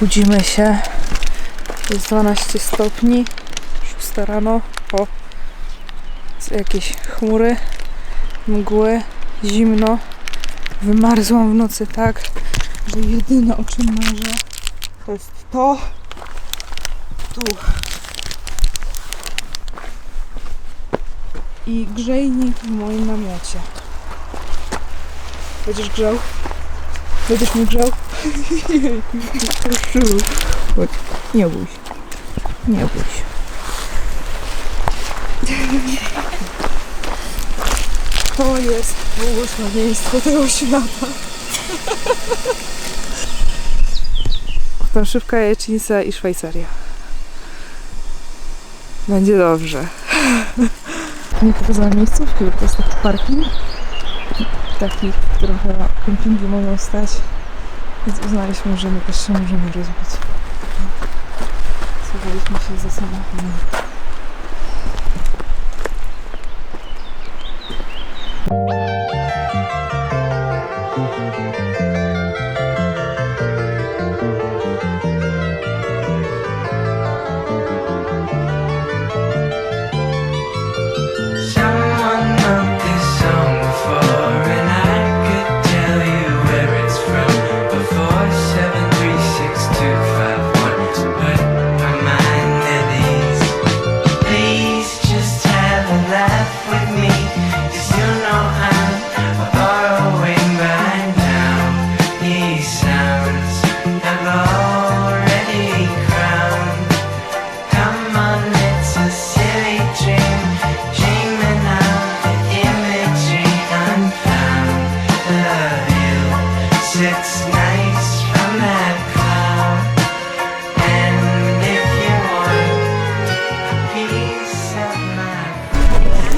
Budzimy się. Jest 12 stopni. 6 rano. O. Jakieś chmury, mgły, zimno. Wymarzłam w nocy tak, że jedyne o czym marzę to jest to. Tu. I grzejnik w moim namiocie. Będziesz grzał? Będziesz mi grzał? Chodź, nie bój się. Nie bój się. To jest błogosławieństwo tego świata. Planszywka, jajecznica i Szwajcaria. Będzie dobrze. Nie pokazałam miejscówki, bo to jest taki parking. Taki, w którym chyba kempingi mogą stać. Więc uznaliśmy, że my też się możemy rozbić. Schowaliśmy się za samochodem. Someone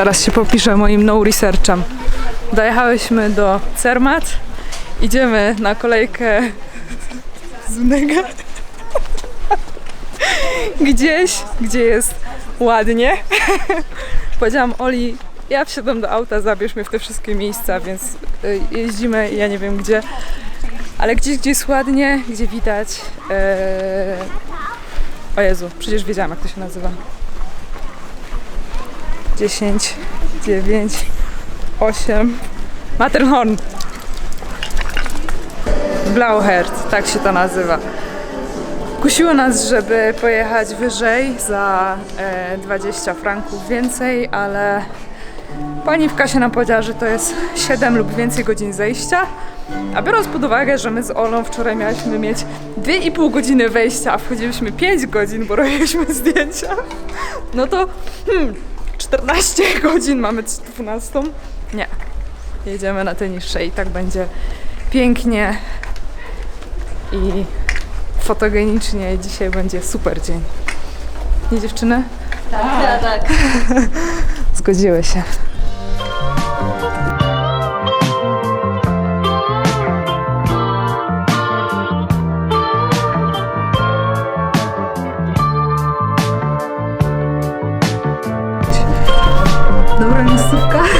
Teraz się popiszę moim no researchem. Dojechałyśmy do Cermat. Idziemy na kolejkę z Mega. Gdzieś, gdzie jest ładnie. Powiedziałam Oli, ja wsiadam do auta, zabierz mnie w te wszystkie miejsca, więc y, jeździmy, ja nie wiem gdzie. Ale gdzieś, gdzie jest ładnie, gdzie widać. e, O Jezu, przecież wiedziałam jak to się nazywa. 10, 9, 8. Matterhorn. Blauherd, tak się to nazywa. Kusiło nas, żeby pojechać wyżej za e, 20 franków więcej, ale pani w kasie nam powiedziała, że to jest 7 lub więcej godzin zejścia. A biorąc pod uwagę, że my z Olą wczoraj mieliśmy mieć 2,5 godziny wejścia, a wchodziliśmy 5 godzin, bo robiliśmy zdjęcia, no to hmm, 14 godzin mamy 12. Nie. Jedziemy na te niższe i tak będzie pięknie i fotogenicznie. Dzisiaj będzie super dzień. Nie dziewczyny? Tak, tak. Zgodziły się.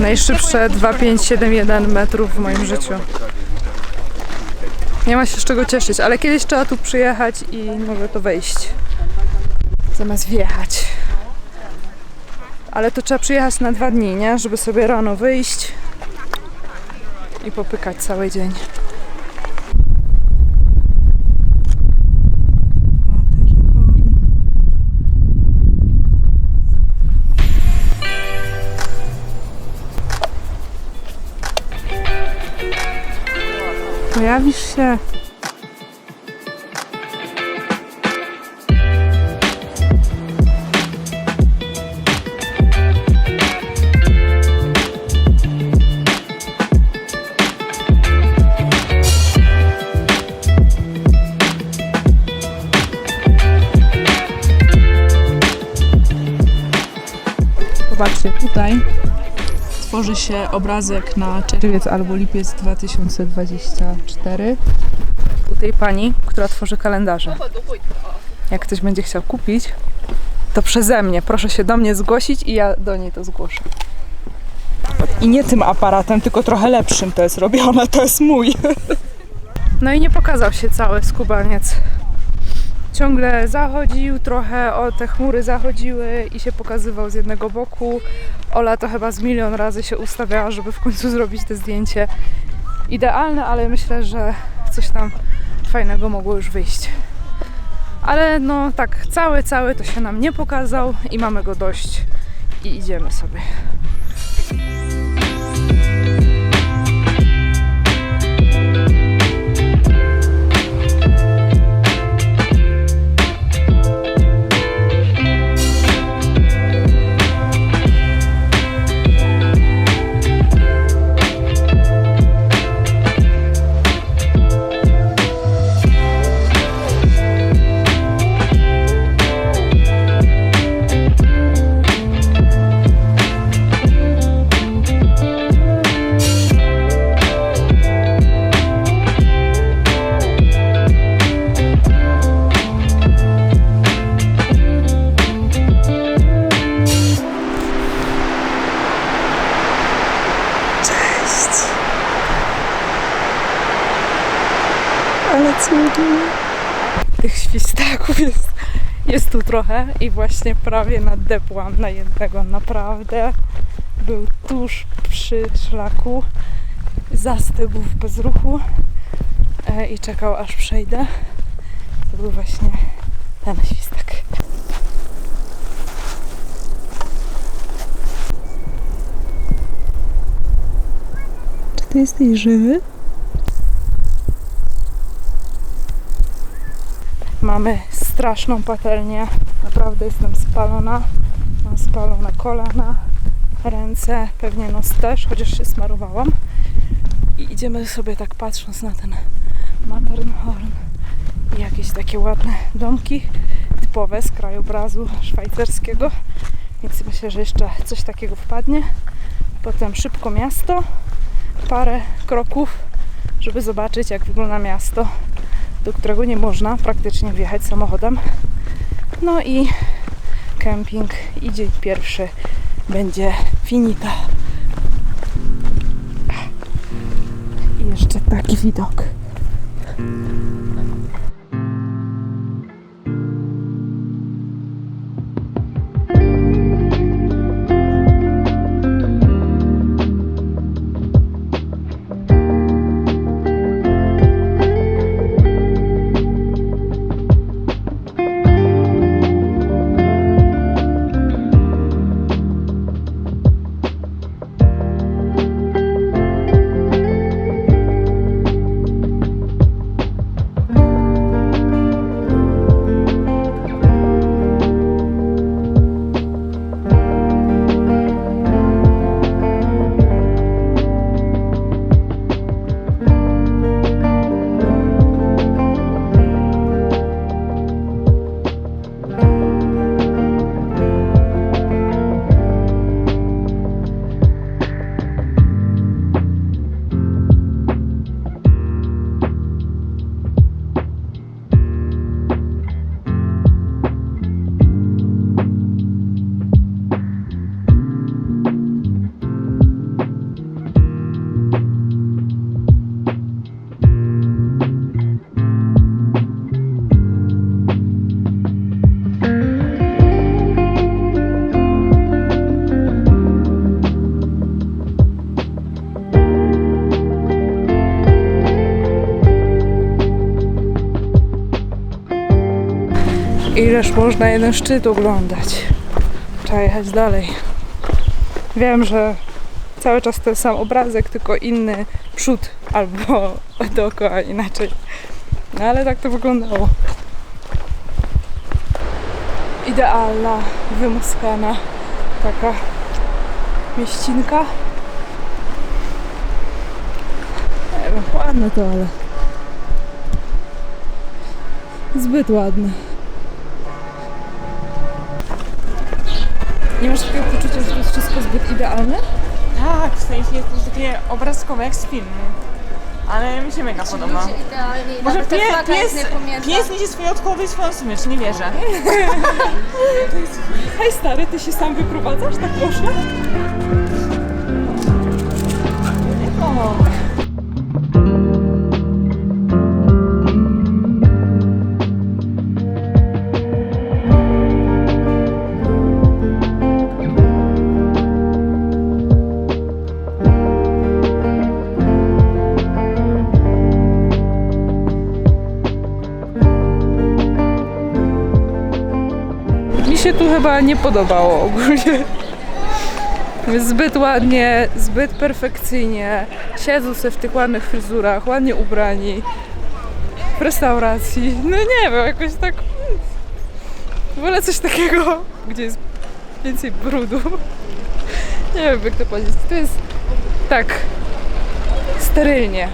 Najszybsze 2571 metrów w moim życiu. Nie ma się z czego cieszyć, ale kiedyś trzeba tu przyjechać i może to wejść. Zamiast wjechać. Ale to trzeba przyjechać na dwa dni, nie? Żeby sobie rano wyjść i popykać cały dzień. Pojawisz się? Zobaczcie, tutaj tworzy się obrazek na czerwiec albo lipiec 2024 u tej pani, która tworzy kalendarze. Jak ktoś będzie chciał kupić, to przeze mnie. Proszę się do mnie zgłosić i ja do niej to zgłoszę. I nie tym aparatem, tylko trochę lepszym to jest robione, to jest mój. No i nie pokazał się cały skubaniec. Ciągle zachodził, trochę o te chmury zachodziły i się pokazywał z jednego boku. Ola to chyba z milion razy się ustawiała, żeby w końcu zrobić te zdjęcie idealne, ale myślę, że coś tam fajnego mogło już wyjść. Ale no tak, cały, cały to się nam nie pokazał i mamy go dość i idziemy sobie. Trochę i właśnie prawie nadepłam na jednego. Naprawdę był tuż przy szlaku. Zastygł w bezruchu e, i czekał aż przejdę. To był właśnie ten świstak. Czy ty jesteś żywy? Mamy straszną patelnię. Naprawdę jestem spalona. Mam spalone kolana, ręce, pewnie nos też, chociaż się smarowałam. I idziemy sobie tak patrząc na ten Matterhorn i jakieś takie ładne domki typowe z krajobrazu szwajcarskiego. Więc myślę, że jeszcze coś takiego wpadnie. Potem szybko miasto, parę kroków, żeby zobaczyć jak wygląda miasto do którego nie można praktycznie wjechać samochodem. No i kemping i dzień pierwszy będzie finita. I jeszcze taki widok. Ileż można jeden szczyt oglądać? Trzeba jechać dalej. Wiem, że cały czas ten sam obrazek, tylko inny przód albo dookoła inaczej. No ale tak to wyglądało. Idealna, wymuskana taka mieścinka. Ładne to, ale zbyt ładne. Nie masz takiego poczucia, że to jest wszystko zbyt idealne? Tak, w sensie jest to takie obrazkowe jak z filmu. Ale mi się mega podoba. Idealnie, Może nawet ta pie, flaga jest pies, pies niesie swoje odchody i swoją smycz, nie wierzę. Hej stary, ty się sam wyprowadzasz? Tak można? Mi chyba nie podobało ogólnie. Zbyt ładnie, zbyt perfekcyjnie. Siedzą sobie w tych ładnych fryzurach, ładnie ubrani. W restauracji. No nie wiem, jakoś tak. Wolę coś takiego, gdzie jest więcej brudu. Nie wiem, jak to powiedzieć. To jest tak sterylnie.